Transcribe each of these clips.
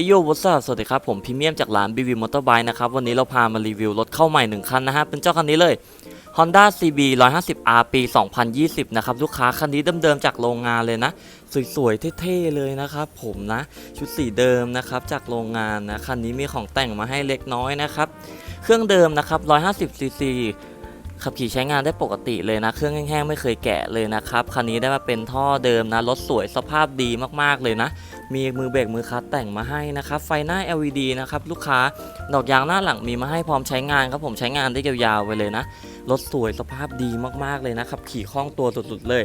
อโยวัสสวัสดีครับ ผมพรีเมียมจากร้าน BV Motorbike นะครับ วันนี้เราพามารีวิวรถเข้าใหม่ 1 คันนะฮะ เป็นเจ้าคันนี้เลย Honda CB 150R ปี 2020 นะครับ ลูกค้าคันนี้เดิมๆจากโรงงานเลยนะ สวยๆ เท่ๆ เลยนะครับ ผมนะ ชุดสีเดิมนะครับ จากโรงงานนะ คันนี้มีของแต่งมาให้เล็กน้อยนะครับ เครื่องเดิมนะครับ 150cc ขับขี่ใช้งานได้ปกติเลยนะ เครื่องแห้งๆ ไม่เคยแกะเลยนะครับ คันนี้ได้มาเป็นท่อเดิมนะ รถสวยสภาพดีมากๆเลยนะ มีมือเบรกมือคัตแต่งมาให้นะครับไฟหน้า LED นะครับลูกค้าดอกยางหน้าหลังมีมาให้พร้อมใช้งานครับผมใช้งานได้ยาวๆไปเลยนะรถสวยสภาพดีมากๆเลยนะครับขี่คล่องตัวสุดๆเลย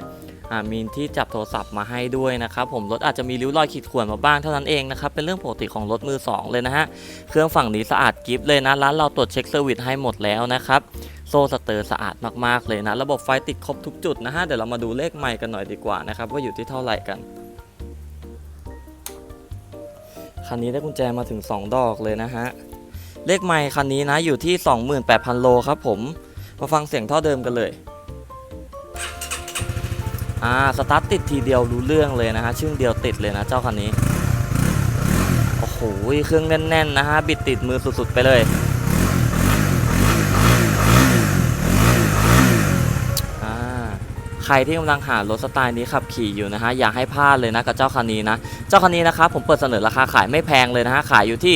อ่ามีที่จับโทรศัพท์มาให้ด้วยนะครับผมรถอาจจะมีริ้วรอยขีดข่วนมาบ้างเท่านั้นเองนะครับเป็นเรื่องปกติของรถมือสองเลยนะฮะเครื่องฝั่งนี้สะอาดกิฟเลยนะร้านเราตรวจเช็คเซอร์วิสให้หมดแล้วนะครับโซ่สเตอร์สะอาดมากๆเลยนะ ระบบไฟติดครบทุกจุดนะฮะเดี๋ยวเรามาดูเลขไมล์กันหน่อยดีกว่านะครับว่าอยู่ที่เท่าไหร่กัน คันนี้ได้กุญแจมาถึง 2 ดอกเลยนะฮะ เลขไม่คันนี้นะอยู่ที่ 28,000 โลครับผม มาฟังเสียงท่อเดิมกันเลย อ่า สตาร์ทติดทีเดียวรู้เรื่องเลยนะฮะ ชึ่งเดียวติดเลยนะเจ้าคันนี้ โอ้โห เครื่องแน่นๆนะฮะ บิดติดมือสุดๆไปเลย อ่า ใครที่กำลังหารถสไตล์นี้ขับขี่อยู่นะฮะอย่าให้พลาดเลยนะกับเจ้าคันนี้นะเจ้าคันนี้นะครับผมเปิดเสนอราคาขายไม่แพงเลยนะฮะขายอยู่ที่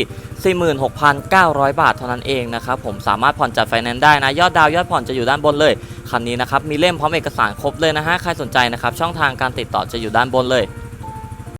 46,900 บาทเท่านั้นเองนะครับผมสามารถผ่อนจัดไฟแนนซ์ได้นะยอดดาวยอดผ่อนจะอยู่ด้านบนเลยคันนี้นะครับมีเล่มพร้อมเอกสารครบเลยนะฮะใครสนใจนะครับช่องทางการติดต่อจะอยู่ด้านบนเลย